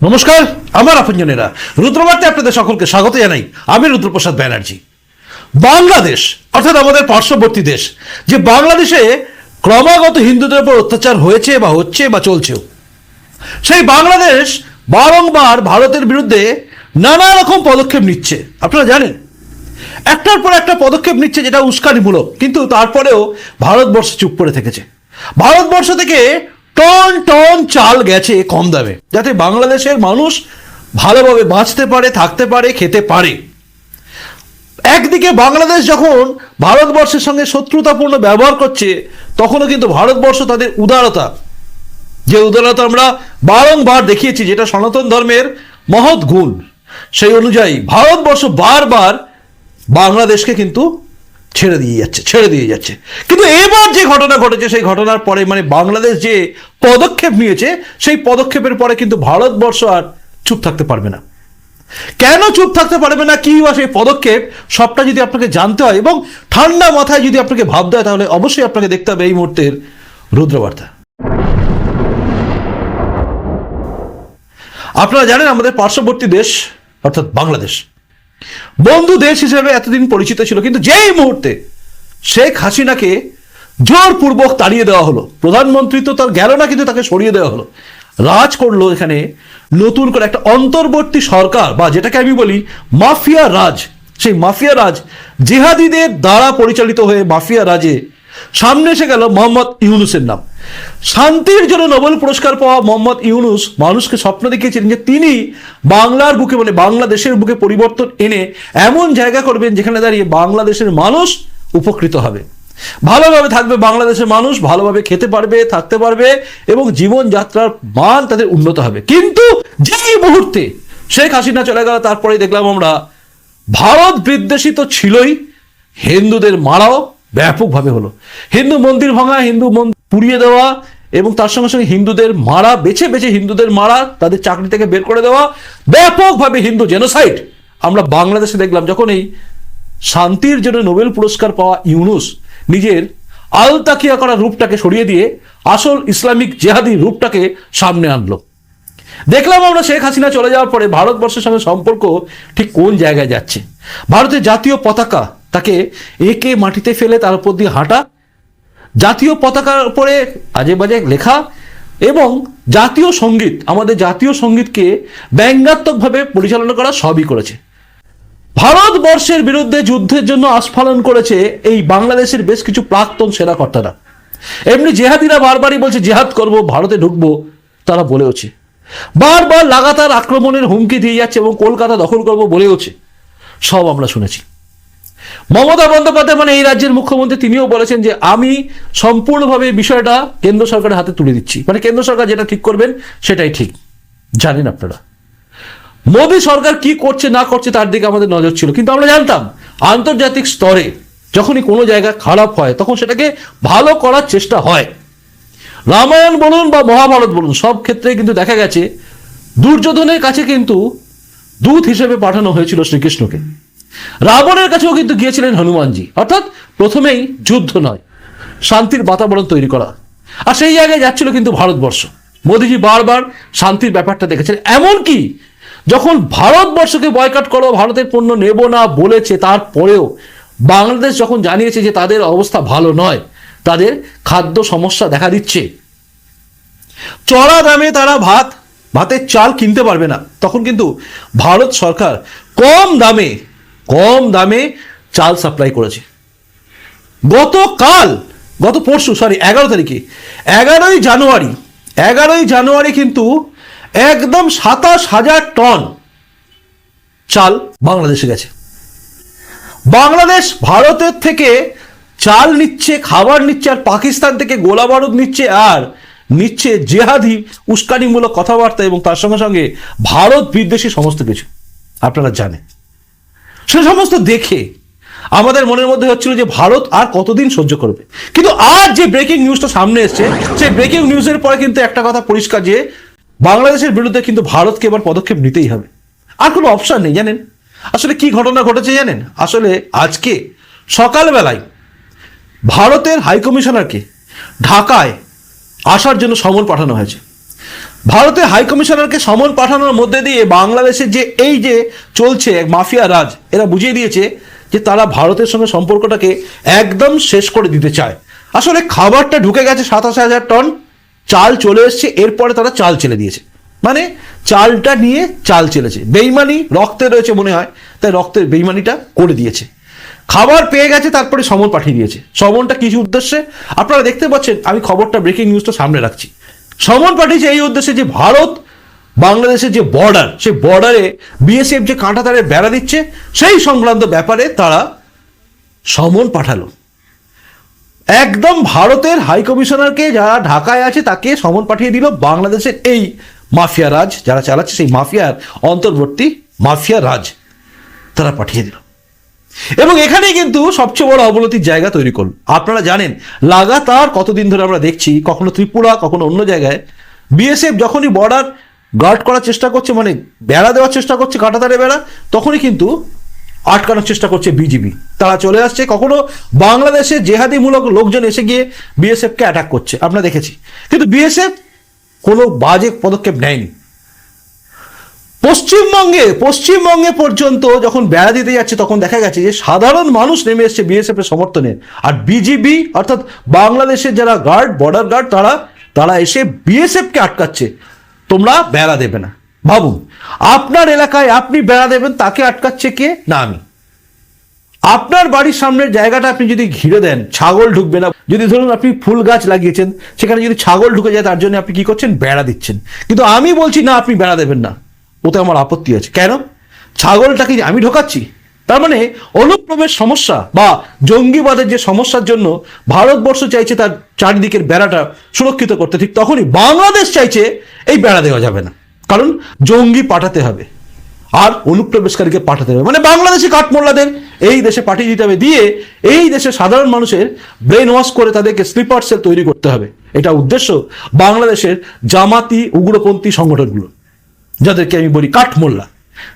নমস্কার, আমার আপনজনেরা। রুদ্রবার্তে আপনাদের সকলকে স্বাগত জানাই। আমি রুদ্রপ্রসাদ ব্যানার্জি। বাংলাদেশ, অর্থাৎ আমাদের পার্শ্ববর্তী দেশ, যে বাংলাদেশে ক্রমাগত হিন্দুদের উপর অত্যাচার হয়েছে বা হচ্ছে বা চলছেও, সেই বাংলাদেশ বারংবার ভারতের বিরুদ্ধে নানা রকম পদক্ষেপ নিচ্ছে। আপনারা জানেন, একটার পর একটা পদক্ষেপ নিচ্ছে যেটা উস্কানিমূলক, কিন্তু তারপরেও ভারতবর্ষ চুপ করে থেকেছে। ভারতবর্ষ থেকে টন টন চাল গেছে কম দামে, যাতে বাংলাদেশের মানুষ ভালোভাবে বাঁচতে পারে, থাকতে পারে, খেতে পারে। একদিকে বাংলাদেশ যখন ভারতবর্ষের সঙ্গে শত্রুতাপূর্ণ ব্যবহার করছে, তখনও কিন্তু ভারতবর্ষ তাদের উদারতা, যে উদারতা আমরা বারংবার দেখিয়েছি, যেটা সনাতন ধর্মের মহৎ গুণ। সেই অনুযায়ী ভারতবর্ষ বারবার বাংলাদেশকে কিন্তু ছেড়ে দিয়ে যাচ্ছে, ছেড়ে দিয়ে যাচ্ছে। কিন্তু এবার যে ঘটনা ঘটেছে, সেই ঘটনার পরে মানে বাংলাদেশ যে পদক্ষেপ নিয়েছে, সেই পদক্ষেপের পরে কিন্তু ভারতবর্ষ আর চুপ থাকতে পারবে না। কেন চুপ থাকতে পারবে না, কি বা সেই পদক্ষেপ, সবটা যদি আপনাকে জানতে হয় এবং ঠান্ডা মাথায় যদি আপনাকে ভাবতে হয়, তাহলে অবশ্যই আপনাকে দেখতে হবে এই মুহূর্তের রুদ্রবার্তা। আপনারা জানেন আমাদের পার্শ্ববর্তী দেশ, অর্থাৎ বাংলাদেশ বন্ধু দেশ হিসেবে এতদিন পরিচিত ছিল, কিন্তু যেই মুহূর্তে শেখ হাসিনাকে জোরপূর্বক তাড়িয়ে দেওয়া হলো, প্রধানমন্ত্রী তো তার গেল না, কিন্তু তাকে সরিয়ে দেওয়া হলো, রাজ করল এখানে নতুন করে একটা অন্তর্বর্তী সরকার, বা যেটাকে আমি বলি মাফিয়া রাজ, সেই মাফিয়া রাজ জেহাদিদের দ্বারা পরিচালিত হয়ে মাফিয়া রাজে সামনে এসে গেল মোহাম্মদ ইউনুসের নাম। শান্তির জন্য নোবেল পুরস্কার পাওয়া মোহাম্মদ ইউনুস মানুষকে স্বপ্ন দেখিয়েছিলেন যে তিনি বাংলার বুকে মানে বাংলাদেশের বুকে পরিবর্তন এনে এমন জায়গা করবেন যেখানে দাঁড়িয়ে বাংলাদেশের মানুষ উপকৃত হবে। ভালোভাবে থাকবে বাংলাদেশের মানুষ, ভালোভাবে খেতে পারবে, থাকতে পারবে এবং জীবনযাত্রার মান তাদের উন্নত হবে। কিন্তু যেই মুহূর্তে শেখ হাসিনা চলে গেল তারপরে দেখলাম আমরা, ভারত বিদ্বেষী তো ছিলই হিন্দুদের মারাও। ব্যাপকভাবে হলো। হিন্দু মন্দির ভাঙা, হিন্দু মন্দির পুড়িয়ে দেওয়া এবং তার সঙ্গে সঙ্গে হিন্দুদের মারা, বেছে বেছে হিন্দুদের মারা, তাদের চাকরি থেকে বের করে দেওয়া, ব্যাপকভাবে হিন্দু জেনোসাইড আমরা বাংলাদেশে দেখলাম যখন এই শান্তির জন্য নোবেল পুরস্কার পাওয়া ইউনুস নিজের আলতাকিয়া করা রূপটাকে সরিয়ে দিয়ে আসল ইসলামিক জেহাদি রূপটাকে সামনে আনলো। দেখলাম আমরা শেখ হাসিনা চলে যাওয়ার পরে ভারতবর্ষের সঙ্গে সম্পর্ক ঠিক কোন জায়গায় যাচ্ছে? ভারতের জাতীয় পতাকা তাকে একে মাটিতে ফেলে তার উপর দিয়ে হাঁটা, জাতীয় পতাকার উপরে আজে বাজে লেখা এবং জাতীয় সংগীত, আমাদের জাতীয় সঙ্গীতকে ব্যঙ্গাত্মকভাবে পরিচালনা করা সবই করেছে। ভারতবর্ষের বিরুদ্ধে যুদ্ধের জন্য আস্ফালন করেছে এই বাংলাদেশের বেশ কিছু প্রাক্তন সেনাকর্তারা। এমনি জেহাদিরা বারবারই বলছে, জেহাদ করব, ভারতে ঢুকবো। তারা বলেওছে। বারবার লাগাতার আক্রমণের হুমকি দিয়ে যাচ্ছে এবং কলকাতা দখল করব বলেওছে। সব আমরা শুনেছি। মমতা বন্দ্যোপাধ্যায় মানে এই রাজ্যের মুখ্যমন্ত্রী, তিনিও বলেছেন যে আমি সম্পূর্ণভাবে বিষয়টা কেন্দ্র সরকারের হাতে তুলে দিচ্ছি। মানে কেন্দ্র সরকার যেটা ঠিক করবেন, সেটাই ঠিক। জানেন আপনারা। মোদী সরকার কি করছে, না করছে, তার দিকে আমাদের নজর ছিল। কিন্তু আমরা জানতাম, আন্তর্জাতিক স্তরে যখনই কোনো জায়গা খারাপ হয়, তখন সেটাকে ভালো করার চেষ্টা হয়। রামায়ণ বলুন বা মহাভারত বলুন, সব ক্ষেত্রে কিন্তু দেখা গেছে, দুর্যোধনের কাছে কিন্তু দূত হিসেবে পাঠানো হয়েছিল শ্রীকৃষ্ণকে। রাবণের কাছেও কিন্তু গিয়েছিলেন হনুমানজি। অর্থাৎ প্রথমেই যুদ্ধ নয়, শান্তির বাতাবরণ তৈরি করা। আর সেই জায়গায় যাচ্ছিল কিন্তু ভারতবর্ষ। মোদিজি বারবার শান্তির ব্যাপারটা দেখেছেন। এমনকি যখন ভারতবর্ষকে বয়কাট করো, ভারতের পণ্য নেব না বলেছে, তারপরেও বাংলাদেশ যখন জানিয়েছে যে তাদের অবস্থা ভালো নয়, তাদের খাদ্য সমস্যা দেখা দিচ্ছে। চড়া দামে তারা ভাত, ভাতের চাল কিনতে পারবে না। তখন কিন্তু ভারত সরকার কম দামে কম দামে চাল সাপ্লাই করেছে। গতকাল, গত পরশু সরি এগারো তারিখে, এগারোই জানুয়ারি এগারোই জানুয়ারি কিন্তু একদম সাতাশ হাজার টন চাল বাংলাদেশে গেছে। বাংলাদেশ ভারতের থেকে চাল নিচ্ছে, খাবার নিচ্ছে, আর পাকিস্তান থেকে গোলা বারুদ নিচ্ছে, আর নিচ্ছে জেহাদি, উস্কানিমূলক কথাবার্তা এবং তার সঙ্গে সঙ্গে ভারত বিদ্বেষী সমস্ত কিছু। আপনারা জানেন। সে সমস্ত দেখে আমাদের মনের মধ্যে হচ্ছিল যে ভারত আর কতদিন সহ্য করবে। কিন্তু আজ যে ব্রেকিং নিউজটা সামনে এসছে, সেই ব্রেকিং নিউজের পরে কিন্তু একটা কথা পরিষ্কার যে বাংলাদেশের বিরুদ্ধে কিন্তু ভারতকে এবার পদক্ষেপ নিতেই হবে। আর কোনো অপশন নেই, জানেন? আসলে কি ঘটনা ঘটেছে জানেন? আসলে আজকে সকালবেলায় ভারতের হাইকমিশনারকে ঢাকায় আসার জন্য সমন পাঠানো হয়েছে। ভারতের হাই কমিশনারকে সমন পাঠানোর মধ্যে দিয়ে বাংলাদেশের যে এই যে চলছে এক মাফিয়া রাজ, এরা বুঝিয়ে দিয়েছে যে তারা ভারতের সঙ্গে সম্পর্কটাকে একদম শেষ করে দিতে চায়। আসলে খাবারটা ঢুকে গেছে সাতাশ হাজার টন, চাল চলে এসছে, এরপরে তারা চাল চেলে দিয়েছে। মানে চালটা নিয়ে চাল চেলেছে। বেইমানি রক্তে রয়েছে মনে হয়, তাই রক্তের বেইমানিটা করে দিয়েছে। খাবার পেয়ে গেছে, তারপরে সমন পাঠিয়ে দিয়েছে। সমনটা কিছু উদ্দেশ্যে? আপনারা দেখতে পাচ্ছেন, আমি খবরটা ব্রেকিং নিউজটা সামনে রাখছি। সমন পাঠিয়েছে এই উদ্দেশ্যে যে ভারত বাংলাদেশের যে বর্ডার সেই বর্ডারে বিএসএফ যে কাঁটাতারে বেড়া দিচ্ছে, সেই সংক্রান্ত ব্যাপারে তারা সমন পাঠালো। একদম ভারতের হাই কমিশনারকে যারা ঢাকায় আছে, তাকে সমন পাঠিয়ে দিল বাংলাদেশের এই মাফিয়া রাজ, যারা চালাচ্ছে সেই মাফিয়ার অন্তর্বর্তী মাফিয়া রাজ, তারা পাঠিয়ে দিল। এবং এখানেই কিন্তু সবচেয়ে বড় অবনতির জায়গা তৈরি করল আপনারা জানেন, লাগাতার কতদিন ধরে আমরা দেখছি, কখনো ত্রিপুরা, কখনো অন্য জায়গায়। বিএসএফ যখনই বর্ডার গার্ড করার চেষ্টা করছে মানে বেড়া দেওয়ার চেষ্টা করছে, কাটাতারে বেড়া, তখনই কিন্তু আটকানোর চেষ্টা করছে বিজিবি তারা চলে আসছে, কখনো বাংলাদেশে জেহাদিমূলক লোকজন এসে গিয়ে বিএসএফকে অ্যাটাক করছে। আমরা দেখেছি। কিন্তু বিএসএফ কোনো বাজে পদক্ষেপ নেয়নি। পশ্চিমবঙ্গে পশ্চিমবঙ্গে পর্যন্ত যখন বেড়া দিতে যাচ্ছে, তখন দেখা গেছে যে সাধারণ মানুষ নেমে এসছে বিএসএফ এর সমর্থনে। আর বিজিবি অর্থাৎ বাংলাদেশের যারা গার্ড বর্ডার গার্ড তারা তারা এসে বিএসএফ কে আটকাচ্ছে। তোমরা বেড়া দেবে না। ভাবুন, আপনার এলাকায় আপনি বেড়া দেবেন, তাকে আটকাচ্ছে কে? না আমি। আপনার বাড়ির সামনের জায়গাটা আপনি যদি ঘিরে দেন, ছাগল ঢুকবে না। যদি ধরুন আপনি ফুল গাছ লাগিয়েছেন, সেখানে যদি ছাগল ঢুকে যায়, তার জন্য আপনি কি করছেন? বেড়া দিচ্ছেন। কিন্তু আমি বলছি, না, আপনি বেড়া দেবেন না। ওতে আমার আপত্তি আছে। কেন? ছাগলটাকে আমি ঢোকাচ্ছি। তার মানে অনুপ্রবেশ সমস্যা বা জঙ্গিবাদের যে সমস্যার জন্য ভারতবর্ষ চাইছে তার চারিদিকের বেড়াটা সুরক্ষিত করতে, ঠিক তখনই বাংলাদেশ চাইছে এই বেড়া দেওয়া যাবে না। কারণ জঙ্গি পাঠাতে হবে আর অনুপ্রবেশকারীকে পাঠাতে হবে। মানে বাংলাদেশি কাঠমোল্লাদের এই দেশে পাঠিয়ে দিতে হবে, দিয়ে এই দেশে সাধারণ মানুষের ব্রেন ওয়াশ করে তাদেরকে স্লিপার সেল তৈরি করতে হবে। এটা উদ্দেশ্য বাংলাদেশের জামাতি উগ্রপন্থী সংগঠনগুলো যাদেরকে আমি বলি কাঠমোল্লা।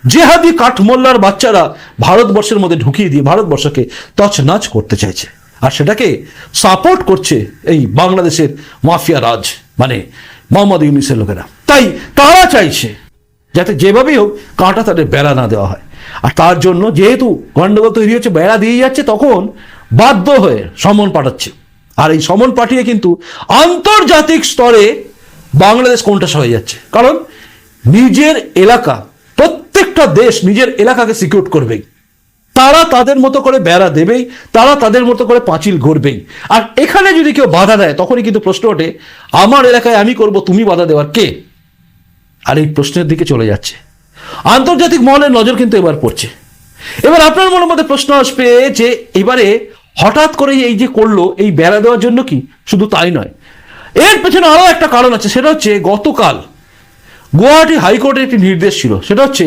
জেহাদি কাঠমোল্লার বাচ্চারা ভারতবর্ষের মধ্যে ঢুকিয়ে দিয়ে ভারতবর্ষকে তছনাচ করতে চাইছে। আর সেটাকে সাপোর্ট করছে এই বাংলাদেশের মাফিয়া রাজ মানে মোহাম্মদ ইউনিসের লোকেরা। তাই তারা চাইছে যাতে যেভাবেই হোক কাঁটা তাদের বেড়া না দেওয়া হয়। আর তার জন্য যেহেতু গণ্ডগোল তৈরি হচ্ছে, বেড়া দিয়ে যাচ্ছে, তখন বাধ্য হয়ে সমন পাঠাচ্ছে। আর এই সমন পাঠিয়ে কিন্তু আন্তর্জাতিক স্তরে বাংলাদেশ কোনটা হয়ে যাচ্ছে। কারণ নিজের এলাকা, প্রত্যেকটা দেশ নিজের এলাকাকে সিকিউর করবেই। তারা তাদের মতো করে বেড়া দেবেই, তারা তাদের মতো করে পাঁচিল গড়বেই। আর এখানে যদি কেউ বাধা দেয়, তখনই কিন্তু প্রশ্ন ওঠে, আমার এলাকায় আমি করব, তুমি বাধা দেওয়ার কে? আর এই প্রশ্নের দিকে চলে যাচ্ছে। আন্তর্জাতিক মহলের নজর কিন্তু এবার পড়ছে। এবার আপনার মনের মধ্যে প্রশ্ন আসবে যে, এবারে হঠাৎ করে এই যে করল, এই বেড়া দেওয়ার জন্য কি? শুধু তাই নয়। এর পেছনে আরও একটা কারণ আছে, সেটা হচ্ছে গতকাল গুয়াহাটি হাইকোর্টের একটি নির্দেশ ছিল। সেটা হচ্ছে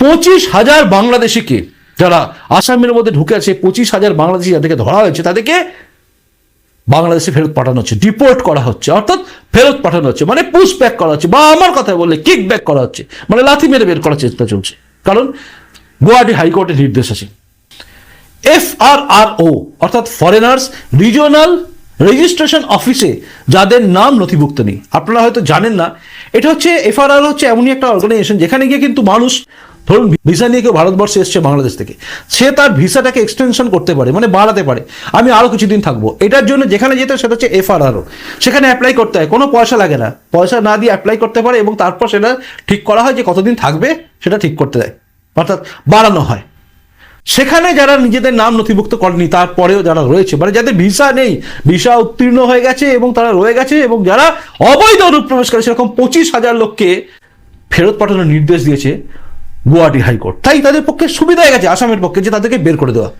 পঁচিশ হাজার বাংলাদেশিকে যারা আসামের মধ্যে ঢুকে আছে, পঁচিশ হাজার বাংলাদেশি যাদেরকে ধরা হয়েছে, তাদেরকে বাংলাদেশে ফেরত পাঠানো হচ্ছে ডিপোর্ট করা হচ্ছে, অর্থাৎ ফেরত পাঠানো হচ্ছে মানে পুশ ব্যাক করা হচ্ছে, বা আমার কথা বললে কিক ব্যাক করা হচ্ছে মানে লাথি মেরে বের করার চেষ্টা চলছে। কারণ গুয়াহাটি হাইকোর্টের নির্দেশ আছে। এফ আর আর ও অর্থাৎ ফরেনার্স রিজিওনাল রেজিস্ট্রেশন অফিসে যাদের নাম নথিভুক্ত নেই। আপনারা হয়তো জানেন না, এটা হচ্ছে এফআরআর হচ্ছে এমনই একটা অর্গানাইজেশন যেখানে গিয়ে কিন্তু মানুষ, ধরুন ভিসা নিয়ে কেউ ভারতবর্ষে এসছে বাংলাদেশ থেকে, সে তার ভিসাটাকে এক্সটেনশন করতে পারে মানে বাড়াতে পারে। আমি আরও কিছুদিন থাকব। এটার জন্য যেখানে যেতে সেটা হচ্ছে এফআরআরও সেখানে অ্যাপ্লাই করতে হয়, কোনো পয়সা লাগে না। পয়সা না দিয়ে অ্যাপ্লাই করতে পারে এবং তারপর সেটা ঠিক করা হয় যে কতদিন থাকবে, সেটা ঠিক করতে দেয়। অর্থাৎ বাড়ানো হয়। সেখানে যারা নিজেদের নাম নথিভুক্ত করেনি, তারপরেও যারা রয়েছে মানে যাদের ভিসা নেই, ভিসা উত্তীর্ণ হয়ে গেছে এবং তারা রয়ে গেছে এবং যারা অবৈধ অনুপ্রবেশকারী সেরকম পঁচিশ হাজার লোককে ফেরত পাঠানোর নির্দেশ দিয়েছে গুয়াহাটি হাইকোর্ট। তাই তাদের পক্ষে সুবিধা হয়ে গেছে, আসামের পক্ষে, যে তাদেরকে বের করে দেওয়া।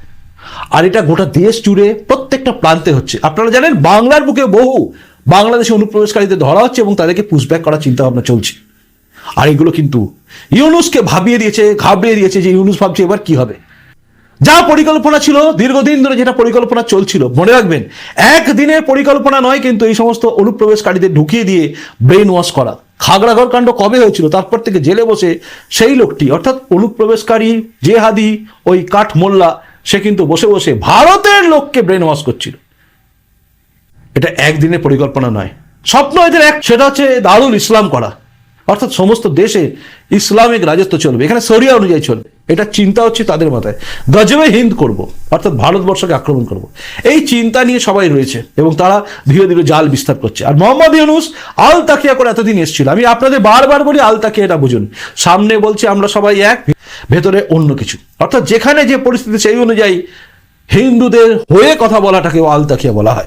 আর এটা গোটা দেশ জুড়ে প্রত্যেকটা প্রান্তে হচ্ছে। আপনারা জানেন, বাংলার বুকে বহু বাংলাদেশে অনুপ্রবেশকারীদের ধরা হচ্ছে এবং তাদেরকে পুশব্যাক করার চিন্তা ভাবনা চলছে। আর এগুলো কিন্তু ইউনুসকে ভাবিয়ে দিয়েছে, ঘাবড়িয়ে দিয়েছে যে ইউনুস ভাবছে এবার কি হবে। যা পরিকল্পনা ছিল, দীর্ঘদিন ধরে যেটা পরিকল্পনা চলছিল, মনে রাখবেন, একদিনের পরিকল্পনা নয় কিন্তু এই সমস্ত অনুপ্রবেশকারীদের ঢুকিয়ে দিয়ে ব্রেন ওয়াশ করা। খাগড়াঘর কাণ্ড কবে হয়েছিল, তারপর থেকে জেলে বসে সেই লোকটি, অর্থাৎ অনুপ্রবেশকারী জেহাদি, ওই কাঠ মোল্লা সে কিন্তু বসে বসে ভারতের লোককে ব্রেন ওয়াশ করছিল। এটা একদিনের পরিকল্পনা নয়। স্বপ্ন এদের এক, সেটা হচ্ছে দারুল ইসলাম করা। অর্থাৎ সমস্ত দেশে ইসলামিক রাজত্ব চলবে। এখানে সরিয়া অনুযায়ী চলবে। এটা চিন্তা হচ্ছে তাদের মাথায়। গজবে হিন্দ করব, অর্থাৎ ভারতবর্ষকে আক্রমণ করব। এই চিন্তা নিয়ে সবাই রয়েছে এবং তারা ধীরে ধীরে জাল বিস্তার করছে। আর মোহাম্মদ ইউনুস আল তাকিয়া করে এতদিন এসেছিল। আমি আপনাদের বারবার বলি আল তাকিয়া এটা বুঝুন। সামনে বলছে, আমরা সবাই এক, ভেতরে অন্য কিছু। অর্থাৎ যেখানে যে পরিস্থিতি, সেই অনুযায়ী হিন্দুদের হয়ে কথা বলাটাকে আল তাকিয়া বলা হয়।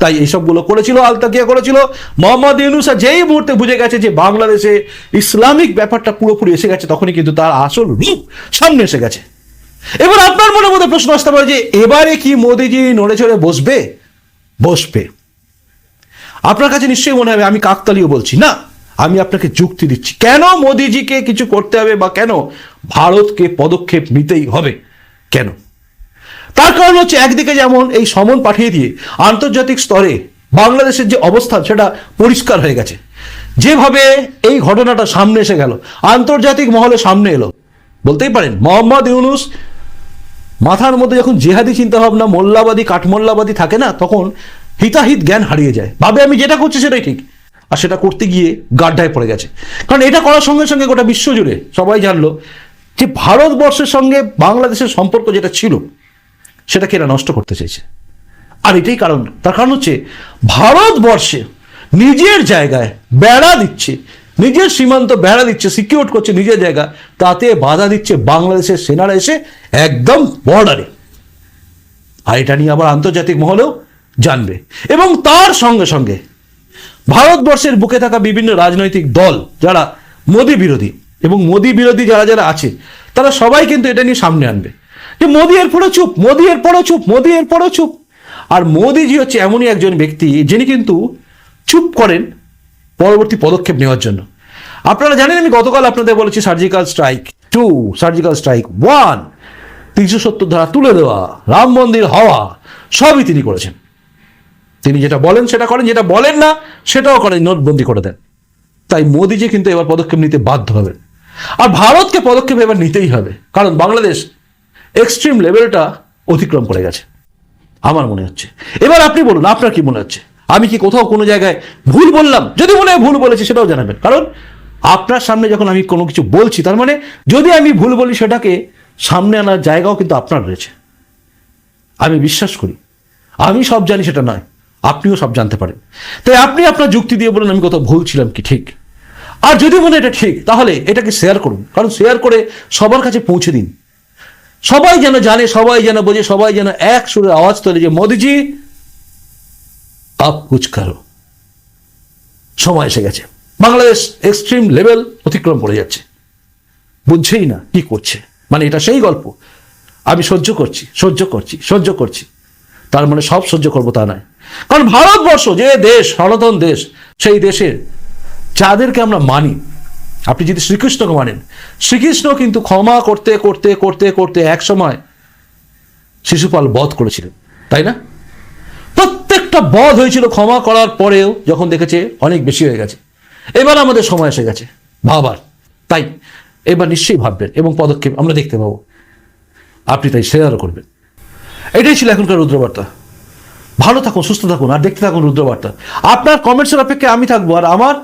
তাই এইসবগুলো করেছিল, আলতাকিয়া করেছিল। মোহাম্মদ ইউনুস যেই মুহূর্তে বুঝে গেছে যে বাংলাদেশে ইসলামিক ব্যাপারটা পুরোপুরি এসে গেছে, তখনই কিন্তু তার আসল রূপ সামনে এসে গেছে। এবার আপনার মনে মধ্যে প্রশ্ন আসতে পারে যে, এবারে কি মোদিজি নড়ে চড়ে বসবে? বসবে। আপনার কাছে নিশ্চয়ই মনে হবে, আমি কাকতালিও বলছি। না, আমি আপনাকে যুক্তি দিচ্ছি। কেন মোদিজিকে কিছু করতে হবে বা কেন ভারতকে পদক্ষেপ নিতেই হবে? কেন? তার কারণ হচ্ছে একদিকে যেমন এই সমন পাঠিয়ে দিয়ে আন্তর্জাতিক স্তরে বাংলাদেশের যে অবস্থান, সেটা পরিষ্কার হয়ে গেছে। যেভাবে এই ঘটনাটা সামনে এসে গেল, আন্তর্জাতিক মহলে সামনে এলো। বলতেই পারেন, মোহাম্মদ ইউনুস মাথার মধ্যে যখন জেহাদি চিন্তাভাবনা, মোল্লাবাদী, কাঠমোল্লাবাদী থাকে না, তখন হিতাহিত জ্ঞান হারিয়ে যায়। ভাবে আমি যেটা করছি সেটাই ঠিক, আর সেটা করতে গিয়ে গাড্ডায় পড়ে গেছে। কারণ এটা করার সঙ্গে সঙ্গে গোটা বিশ্ব জুড়ে সবাই জানলো যে ভারতবর্ষের সঙ্গে বাংলাদেশের সম্পর্ক যেটা ছিল সেটাকে এরা নষ্ট করতে চাইছে। আর এটাই কারণ। তার কারণ হচ্ছে, ভারতবর্ষে নিজের জায়গায় বেড়া দিচ্ছে, নিজের সীমান্ত বেড়া দিচ্ছে সিকিউর করছে নিজের জায়গা, তাতে বাধা দিচ্ছে বাংলাদেশের সেনারা এসে একদম বর্ডারে আর এটা নিয়ে আবার আন্তর্জাতিক মহলেও জানবে। এবং তার সঙ্গে সঙ্গে ভারতবর্ষের বুকে থাকা বিভিন্ন রাজনৈতিক দল যারা মোদী বিরোধী এবং মোদী বিরোধী যারা যারা আছে, তারা সবাই কিন্তু এটা নিয়ে সামনে আনবে। যে মোদী এর পরে চুপ, মোদী এর পরে চুপ, মোদী এর পরে চুপ। আর মোদীজি হচ্ছে এমনই একজন ব্যক্তি যিনি কিন্তু চুপ করেন পরবর্তী পদক্ষেপ নেওয়ার জন্য। আপনারা জানেন আমি গতকাল আপনাদের বলেছি surgical strike two, surgical strike one, তিনশো সত্তর ধারা তুলে দেওয়া, রাম মন্দির হওয়া, সবই তিনি করেছেন। তিনি যেটা বলেন সেটা করেন, যেটা বলেন না সেটাও করেন, নোটবন্দি করে দেন। তাই মোদিজি কিন্তু এবার পদক্ষেপ নিতে বাধ্য হবেন। আর ভারতকে পদক্ষেপ এবার নিতেই হবে, কারণ বাংলাদেশ এক্সট্রিম লেভেলটা অতিক্রম করে গেছে। আমার মনে হচ্ছে। এবার আপনি বলুন, আপনার কি মনে হচ্ছে? আমি কি কোথাও কোনো জায়গায় ভুল বললাম? যদি মনে হয় ভুল বলেছি সেটাও জানাবেন। কারণ আপনার সামনে যখন আমি কোনো কিছু বলছি, তার মানে যদি আমি ভুল বলি সেটাকে সামনে আনার জায়গাও কিন্তু আপনার রয়েছে। আমি বিশ্বাস করি। আমি সব জানি সেটা নয়। আপনিও সব জানতে পারেন। তাই আপনি আপনার যুক্তি দিয়ে বলুন, আমি কোথাও ভুল ছিলাম কি ঠিক? আর যদি মনে এটা ঠিক, তাহলে এটাকে শেয়ার করুন। কারণ শেয়ার করে সবার কাছে পৌঁছে দিন। সবাই যেন জানে, সবাই যেন বোঝে, সবাই যেন এক সুরে আওয়াজ তোলে যে, মোদিজি, আপ কুচ করো। সময় এসে গেছে। বাংলাদেশ এক্সট্রিম লেভেল অতিক্রম করে যাচ্ছে। বুঝছেই না কি করছে। মানে এটা সেই গল্প। আমি সহ্য করছি সহ্য করছি সহ্য করছি। তার মানে সব সহ্য করব তা নয়। কারণ ভারতবর্ষ যে দেশ, সনাতন দেশ, সেই দেশের যাদেরকে আমরা মানি আপনি যদি শ্রীকৃষ্ণকে মানেন, শ্রীকৃষ্ণ কিন্তু ক্ষমা করতে করতে করতে করতে এক সময় শিশুপাল বধ করেছিলেন, তাই না? প্রত্যেকটা বধ হয়েছিল ক্ষমা করার পরেও যখন দেখেছে অনেক বেশি হয়ে গেছে। এবার আমাদের সময় এসে গেছে, ভাবার। তাই এবার নিশ্চয়ই ভাববেন এবং পদক্ষেপ আমরা দেখতে পাবো। আপনি তাই শেয়ারও করবেন। এটাই ছিল এখনকার রুদ্রবার্তা। ভালো থাকুন, সুস্থ থাকুন, আর দেখতে থাকুন রুদ্রবার্তা। আপনার কমেন্টসের অপেক্ষায় আমি থাকব, আর আমার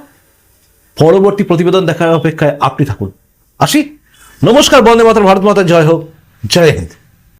পরবর্তী প্রতিবেদন দেখার অপেক্ষায় আপনি থাকুন। আসি? নমস্কার, বন্দে মাতার ভারত মাতা, জয় হোক। জয় হিন্দ।